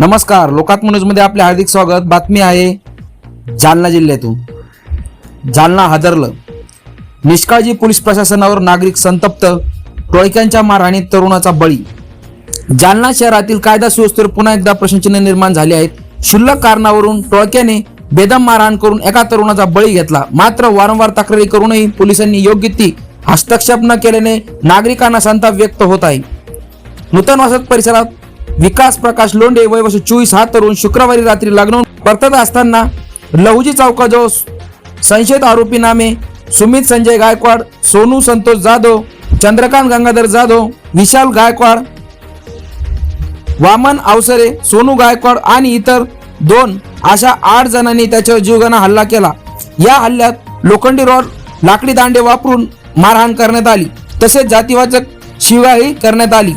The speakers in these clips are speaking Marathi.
नमस्कार लोकात्म न्यूजमध्ये आपले हार्दिक स्वागत. बातमी आहे जालना जिल्ह्यातून. जालना हादरलं. निष्काळजी पोलीस प्रशासनावर नागरिक संतप्त टोळक्यांच्या मारहाणीत तरुणाचा बळी. जालना शहरातील कायदा सुव्यवस्थेवर पुन्हा एकदा प्रश्नचिन्ह निर्माण झाले आहेत. क्षुल्लक कारणावरून टोळक्याने बेदम मारहाण करून एका तरुणाचा बळी घेतला. मात्र वारंवार तक्रारी करूनही पोलिसांनी योग्य ती हस्तक्षेप न केल्याने नागरिकांना संताप व्यक्त होत आहे. नूतन वसत परिसरात विकास प्रकाश लोंढे वय वर्ष चोवीस हा तरुण शुक्रवारी रात्री लग्न परतत असताना लहुजी चौकाजवळ संशयित आरोपी नामे सुमित संजय गायकवाड सोनू संतोष जाधव चंद्रकांत गंगाधर जाधव विशाल गायकवाड वामन अवसरे सोनू गायकवाड आणि इतर दोन अशा आठ जणांनी त्याच्यावर जीवघेणा हल्ला केला. या हल्ल्यात लोखंडी रॉड लाकडी दांडे वापरून मारहाण करण्यात आली. तसेच जातीवाचक शिवाही करण्यात आली.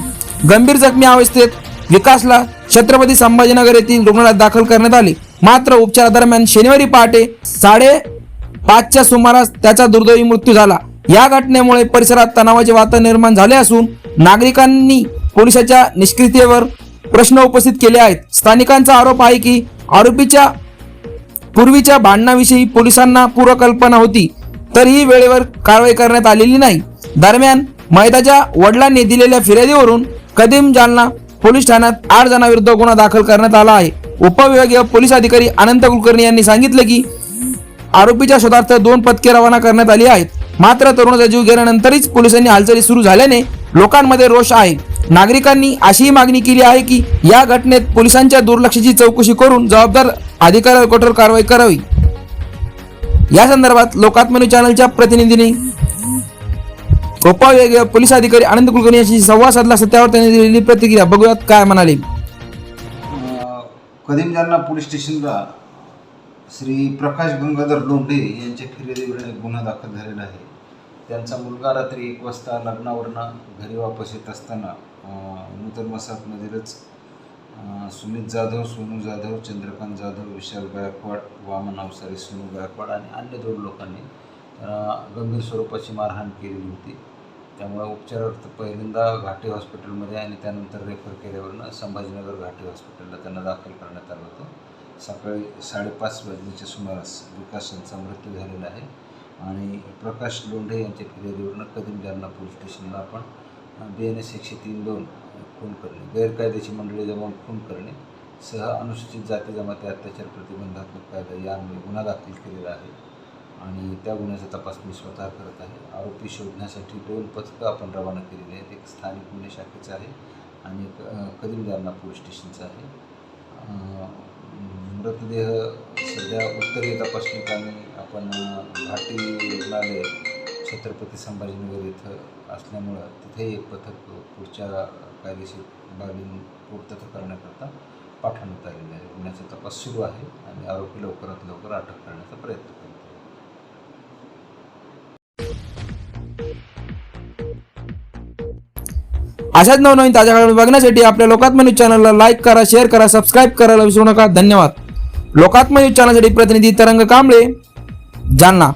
गंभीर जखमी अवस्थेत विकासला छत्रपती संभाजीनगर येथील रुग्णालयात दाखल करण्यात आले. मात्र उपचारादरम्यान शनिवारी पहाटे साडे पाचच्या सुमारास त्याचा दुर्दैवी मृत्यू झाला. या घटनेमुळे परिसरात तणावाचे वातावरण निर्माण झाले असून नागरिकांनी पोलिसाच्या निष्क्रियतेवर प्रश्न उपस्थित केले आहेत. स्थानिकांचा आरोप आहे की आरोपीच्या पूर्वीच्या भांडणाविषयी पोलिसांना पूर्वकल्पना होती तरीही वेळेवर कारवाई करण्यात आलेली नाही. दरम्यान मैदाच्या वडिलांनी दिलेल्या फिर्यादीवरून कदीम जालना पोलीस ठाण्यात आठ जणांविरुद्ध गुन्हा दाखल करण्यात आला आहे. उपविभागीय पोलीस अधिकारी अनंत कुलकर्णी यांनी सांगितले की आरोपीच्या शोधार्थ दोन पथके रवाना करण्यात आली आहेत. मात्र तरुणाचा जीव गेल्यानंतरच पोलिसांनी हालचाली सुरू झाल्याने लोकांमध्ये रोष आहे. नागरिकांनी अशीही मागणी केली आहे की या घटनेत पोलिसांच्या दुर्लक्षाची चौकशी करून जबाबदार अधिकाऱ्यावर कठोर कारवाई करावी. या संदर्भात लोकात्मनी चॅनलच्या प्रतिनिधींनी उपविभागीय पोलीस अधिकारी आनंद कुलकर्णी यांच्याशी संवाद साधला असता त्यावर त्यांनी दिलेली प्रतिक्रिया. बघूयात काय म्हणाले. अ, कदीम पोलीस स्टेशनला श्री प्रकाश गंगाधर लोंढे यांच्या फिर्यादीवरून एक गुन्हा दाखल झालेला आहे. त्यांचा मुलगा रात्री एक वाजता लग्नावरनं घरी वापस येत असताना नूतन वसाहतमधीलच अ, सुमित जाधव सोनू जाधव चंद्रकांत जाधव विशाल गायकवाड वामन अवसारी सोनू गायकवाड आणि अन्य दोन लोकांनी गंभीर स्वरूपाची मारहाण केलेली होती. त्यामुळे उपचारार्थ पहिल्यांदा घाटे हॉस्पिटलमध्ये आणि त्यानंतर रेफर केल्यावरनं संभाजीनगर घाटे हॉस्पिटलला त्यांना दाखल करण्यात आलं होतं. सकाळी साडेपाच वाजण्याच्या सुमारास विकास यांचा मृत्यू झालेला आहे आणि प्रकाश लोंढे यांच्या फिर्यादीवरनं कदीम जालना पोलीस स्टेशनला आपण बी एन एस एकशे तीन दोन खून करणे गैरकायदेशी मंडळी जमावून खून करणे सह अनुसूचित जाती जमाती अत्याचार प्रतिबंधात्मक कायदा यान्वये गुन्हा दाखल केलेला आहे. आणि त्या गुन्ह्याचा तपास मी स्वतः करत आहे. आरोपी शोधण्यासाठी दोन पथकं आपण रवाना केलेली आहेत. एक स्थानिक गुन्हे शाखेचं आहे आणि एक अ, कदीम जालना पोलीस स्टेशनचं आहे. मृतदेह सध्या उत्तरीय तपासणीकरणी आपण घाटी रुग्णालय छत्रपती संभाजीनगर इथं असल्यामुळं तिथेही एक पथक पुढच्या कायदेशीर बाबी पूर्तता करण्याकरता पाठवण्यात आलेलं आहे. गुन्ह्याचा तपास सुरू आहे आणि आरोपी लवकरात लवकर अटक करण्याचा प्रयत्न अशाच नवनवीन ताज्या घडामोडी बघण्यासाठी आपल्या लोकात्म न्यूज चॅनलला लाईक करा शेअर करा सबस्क्राईब करायला विसरू नका. धन्यवाद. लोकात्म न्यूज चॅनलसाठी प्रतिनिधी तरंग कांबळे जालना.